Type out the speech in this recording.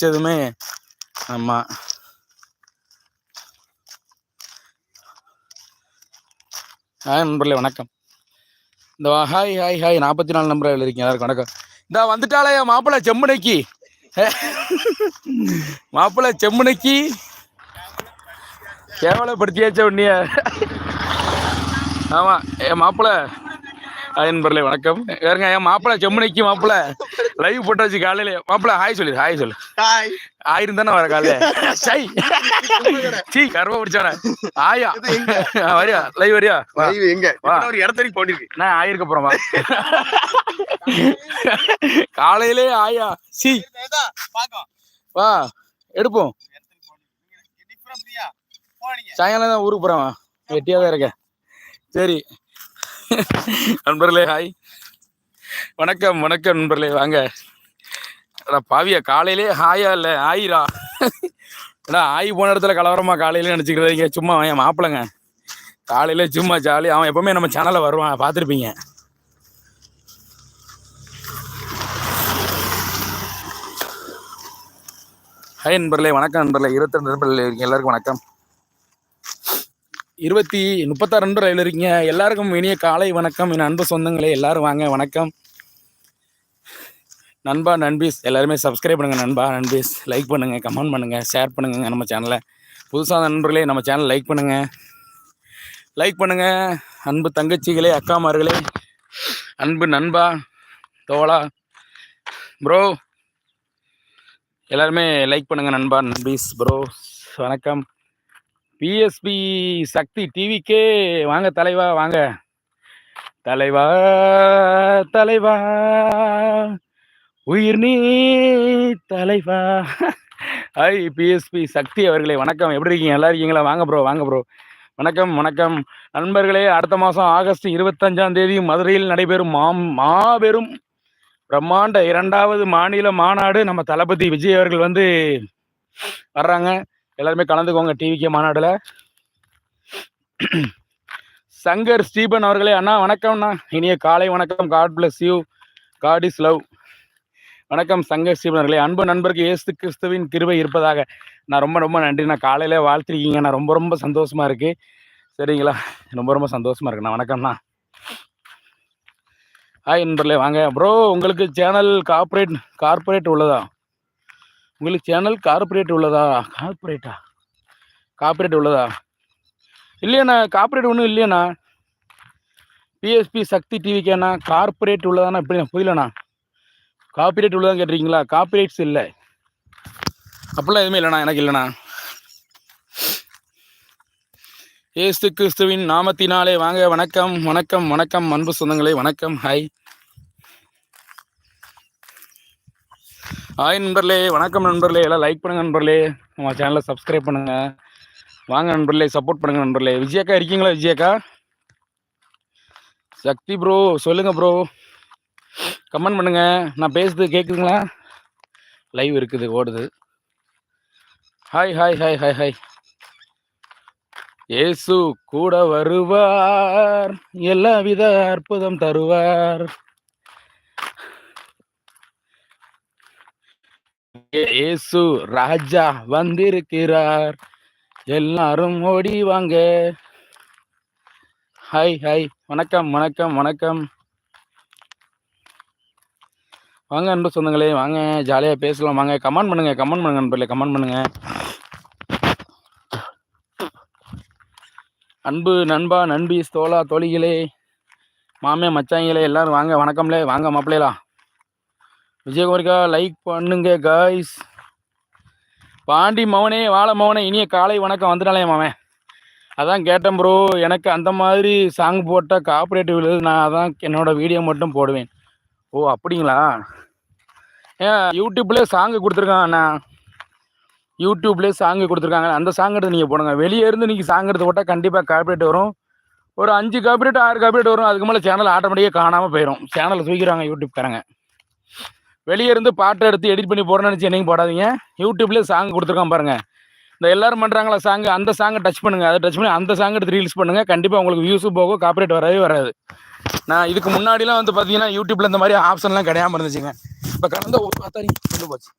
வச்சதுமே ஆமாம் ஹாய் நண்பர்களே வணக்கம். இந்த வா- ஹாய் ஹாய் ஹாய் நாற்பத்தி நாலு நம்பர் இருக்கீங்க எல்லாருக்கும் வணக்கம். இந்த வந்துட்டாலே மாப்பிள்ளை செம்முனைக்கு. மாப்பிள்ளை செம்முனைக்கு. கேவலப்படுத்தியாச்ச உன்னைய. ஆமாம் என் மாப்பிள்ளை நண்பர்களே வணக்கம். வேறுங்க என் மாப்பிள்ளை செம்முனைக்கு மாப்பிள்ளை லைவ் போட்டாச்சு காலையில மாப்பிள்ளை ஹாய் சொல்லு ஹாய் சொல்லு. ஹாய் ஆயிரம் தானே வர காலையில? சை. சீ கருவ பிடிச்சானே ஆயா. வரியா லைவ் வரியா? லைவ் எங்க? ஒரு இடத்தடி போட்டிருக்கு. நான் ஆயிருக்கு அப்புறம் காலையிலே ஆயா. சி. வா எடுப்போம். சாயங்காலம் தான் ஊருக்கு போகிறேன் வெட்டியாக தான் இருக்கேன். சரி. நண்பர்களே ஹாய் வணக்கம் வணக்கம் நண்பர்களே வாங்க. அடா பாவியா காலையிலே ஹாயா இல்லை ஆயிரா? ஏன்னா ஆயி போன இடத்துல கலவரமா காலையிலே நினச்சிக்கிறீங்க சும்மா என் மாப்பிளங்க காலையில சும்மா ஜாலி அவன் எப்பவுமே நம்ம சேனலில் வருவான் பார்த்துருப்பீங்க. ஹாய் நண்பர்களே வணக்கம் நண்பர்களே. இருபத்தி ரெண்டு இருக்கீங்க. எல்லாருக்கும் வணக்கம். இருபத்தி முப்பத்தாறு நண்பர்கள் இருக்கீங்க. எல்லாருக்கும் இனிய காலை வணக்கம். என் அன்பு சொந்தங்களே எல்லாரும் வாங்க வணக்கம். நண்பா நண்பீஸ். எல்லாருமே சப்ஸ்கிரைப் பண்ணுங்கள் நண்பா நண்பீஸ். லைக் பண்ணுங்கள் கமெண்ட் பண்ணுங்கள் ஷேர் பண்ணுங்கள் நம்ம சேனலை புதுசாக நண்பர்களே நம்ம சேனல் லைக் பண்ணுங்கள் லைக் பண்ணுங்கள் அன்பு தங்கச்சிகளே அக்காமார்களே அன்பு நண்பா தோழா ப்ரோ எல்லாருமே லைக் பண்ணுங்கள் நண்பா நண்பீஸ் ப்ரோ வணக்கம். பிஎஸ்பி சக்தி டிவிக்கே வாங்க தலைவா வாங்க. தலைவா தலைவா. உயிர் நீ தலைவா. ஹாய் பிஎஸ்பி சக்தி அவர்களே வணக்கம். எப்படி இருக்கீங்க? நல்லா இருக்கீங்களா? வாங்க ப்ரோ வாங்க ப்ரோ வணக்கம் வணக்கம். நண்பர்களே அடுத்த மாதம் ஆகஸ்ட் இருபத்தஞ்சாம் தேதி மதுரையில் நடைபெறும் மாம் மாபெரும் பிரம்மாண்ட இரண்டாவது மாநில மாநாடு நம்ம தளபதி விஜய் அவர்கள் வந்து வர்றாங்க. எல்லாருமே கலந்துக்கோங்க டிவிகே மாநாடில். சங்கர் ஸ்டீபன் அவர்களே அண்ணா வணக்கம்ண்ணா. இனிய காலை வணக்கம். God bless you God is love வணக்கம் சங்க சீவனர்களே. அன்பு நண்பருக்கு இயேசு கிறிஸ்துவின் கிருபை இருப்பதாக. நான் ரொம்ப ரொம்ப நன்றி. நான் காலையில வாழ்த்திருக்கீங்க. நான் ரொம்ப ரொம்ப சந்தோஷமா இருக்கு. சரிங்களா? ரொம்ப ரொம்ப சந்தோஷமா இருக்குண்ணா வணக்கம்ண்ணா ஹாய் நண்பர்களே வாங்க. ப்ரோ உங்களுக்கு சேனல் கார்பரேட் கார்ப்பரேட் உள்ளதா? உங்களுக்கு சேனல் கார்ப்பரேட் உள்ளதா? கார்ப்பரேட்டா கார்ப்பரேட் உள்ளதா? இல்லையாண்ணா கார்ப்பரேட் ஒன்றும் இல்லையாண்ணா. பிஎஸ்பி சக்தி டிவிக்கேண்ணா கார்ப்பரேட் உள்ளதாண்ணா. எப்படி புரியலண்ணா. காப்பிரைட் உள்ளதான் கேட்டிருக்கீங்களா? காப்பிரைட்ஸ் இல்லை. அப்படிலாம் எதுவுமே இல்லைண்ணா எனக்கு இல்லைண்ணா. ஏசு கிறிஸ்துவின் நாமத்தினாலே வாங்க வணக்கம் வணக்கம் வணக்கம் அன்பு சொந்தங்களே வணக்கம் ஹாய் ஹாய் நண்பர்களே வணக்கம் நண்பர்களே எல்லாம் லைக் பண்ணுங்க நண்பர்களே. நம்ம சேனலை சப்ஸ்கிரைப் பண்ணுங்க. வாங்க நண்பர்களே சப்போர்ட் பண்ணுங்க நண்பர்களே. விஜயக்கா இருக்கீங்களா விஜயக்கா சக்தி ப்ரோ சொல்லுங்க ப்ரோ கமெண்ட் பண்ணுங்க. நான் பேசுறது கேட்குதுங்களா லைவ் இருக்குது ஓடுது. Hi hi hi hi hi Yesu கூட வருவார். எல்லா வித அற்புதம் தருவார். இயேசு ராஜா வந்திருக்கிறார். எல்லாரும் ஓடி வாங்க. ஹாய் ஹாய் வணக்கம் வணக்கம் வணக்கம். வாங்க அன்பு சொந்தங்களே வாங்க. ஜாலியாக பேசலாம். வாங்க கமெண்ட் பண்ணுங்கள் கமெண்ட் பண்ணுங்கள் நண்பர்களே கமெண்ட் பண்ணுங்கள் அன்பு நண்பா நண்பி தோலா தோழிகளே மாமே மச்சாங்களே எல்லோரும் வாங்க. வணக்கம்லே. வாங்க மாப்பிள்ளைலாம் விஜயகுமாரிக்கா லைக் பண்ணுங்க காய்ஸ் பாண்டி மவனே வாழ மவனே இனிய காலை வணக்கம். வந்துட்டாலே மாமன் அதான் கேட்டேன் ப்ரோ எனக்கு அந்த மாதிரி சாங் போட்டால் காப்பரேட்டிவ் நான் அதான் என்னோடய வீடியோ மட்டும் போடுவேன். ஓ அப்படிங்களா? ஏன் யூடியூப்லேயே சாங்கு கொடுத்துருக்காங்க அண்ணா. யூடியூப்லேயே சாங்கு கொடுத்துருக்காங்க. அந்த சாங் எடுத்து நீங்கள் போடுங்க. வெளியே இருந்து நீங்கள் சாங் எடுத்து போட்டால் கண்டிப்பாக காப்பிரேட் வரும். ஒரு அஞ்சு காப்பரேட் ஆறு காப்பிரேட் வரும். அதுக்கு மேலே சேனல் ஆட்டோமேட்டிக்காக காணாமல் போயிடும் சேனலை தூக்கிறாங்க யூடியூப்காரங்க வெளியே இருந்து பாட்டை எடுத்து எடிட் பண்ணி போடணும்னு நினச்சி என்னையும் போடாதீங்க. யூடியூப்லேயே சாங் கொடுத்துருக்கான் பாருங்கள் இந்த எல்லாரும் பண்ணுறாங்களா சாங் அந்த சாங்கை டச் பண்ணுங்க. அதை டச் பண்ணி அந்த சாங் எடுத்து ரீல்ஸ் பண்ணுங்க. கண்டிப்பாக உங்களுக்கு வியூஸ் போகும். காப்பரேட் வரவே வராது. நான் இதுக்கு முன்னாடிலாம் வந்து பார்த்தீங்கன்னா யூடியூப்ல இந்த மாதிரி ஆப்ஷன்லாம் கிடையாம இருந்துச்சுங்க. இப்போ கடந்த ஒரு பார்த்தா போச்சு.